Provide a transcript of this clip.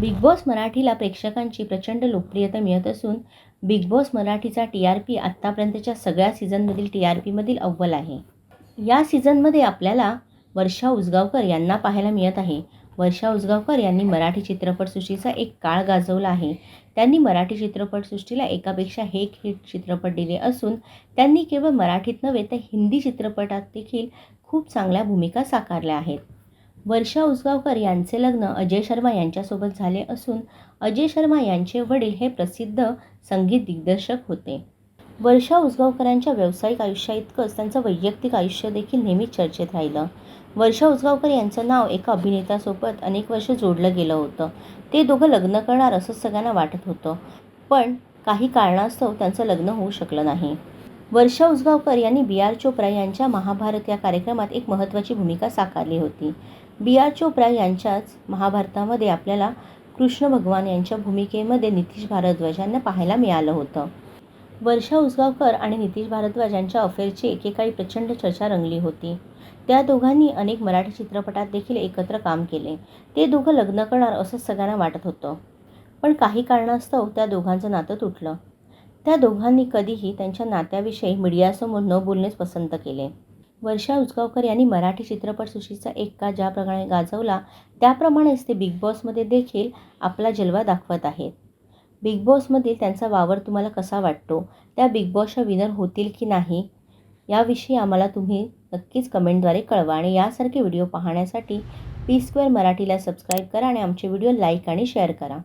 Big boss मराठीला प्रेक्षकांची प्रचंड लोकप्रियता मिळत असून बिग बॉस मराठीचा टी आर पी आत्तापर्यंतच्या सगळ्या सीझनमधील टी आर पीमधील अव्वल आहे. या सीझनमध्ये आपल्याला वर्षा उसगावकर यांना पाहायला मिळत आहे. वर्षा उसगावकर यांनी मराठी चित्रपटसृष्टीचा एक काळ गाजवला आहे. त्यांनी मराठी चित्रपटसृष्टीला एकापेक्षा एक हिट चित्रपट दिले असून त्यांनी केवळ मराठीत नव्हे तर हिंदी चित्रपटात देखील खूप चांगल्या भूमिका साकारल्या आहेत. वर्षा उसगावकर यांचे लग्न अजय शर्मा यांच्यासोबत झाले असून अजय शर्मा यांचे वडील हे प्रसिद्ध संगीत दिग्दर्शक होते. वर्षा उसगावकरांच्या व्यावसायिक आयुष्याइतकंच त्यांचं वैयक्तिक आयुष्य देखील नेहमीच चर्चेत राहिलं. वर्षा उसगावकर यांचं नाव एका अभिनेत्यासोबत अनेक वर्ष जोडलं गेलं होतं. ते दोघं लग्न करणार असं सगळ्यांना वाटत होतं. पण काही कारणास्तव त्यांचं लग्न होऊ शकलं नाही. वर्षा उसगावकर यांनी बी आर चोप्रा यांच्या महाभारत या कार्यक्रमात एक महत्त्वाची भूमिका साकारली होती. बी आर चोप्रा यांच्याच महाभारतामध्ये आपल्याला कृष्ण भगवान यांच्या भूमिकेमध्ये नितीश भारद्वाज यांना पाहायला मिळालं होतं. वर्षा उसगावकर आणि नितीश भारद्वाज यांच्या अफेअरची एकेकाळी प्रचंड चर्चा रंगली होती. त्या दोघांनी अनेक मराठी चित्रपटात देखील एकत्र काम केले. ते दोघं लग्न करणार असं सगळ्यांना वाटत होतं. पण काही कारणास्तव त्या दोघांचं नातं तुटलं. त्या दोघांनी कधीही त्यांच्या नात्याविषयी मीडियासमोर न बोलणेच पसंत केले. वर्षा उसगावकर यांनी मराठी चित्रपटसृष्टीचा एक ज्याप्रमाणे गाजवला त्याप्रमाणेच ते बिग बॉसमध्ये देखील आपला जलवा दाखवत आहेत. बिग बॉसमधील त्यांचा वावर तुम्हाला कसा वाटतो? त्या बिग बॉसच्या विनर होतील की नाही? याविषयी आम्हाला तुम्ही नक्कीच कमेंटद्वारे कळवा आणि यासारखे व्हिडिओ पाहण्यासाठी पी स्क्वेअर मराठीला सबस्क्राईब करा आणि आमचे व्हिडिओ लाईक आणि शेअर करा.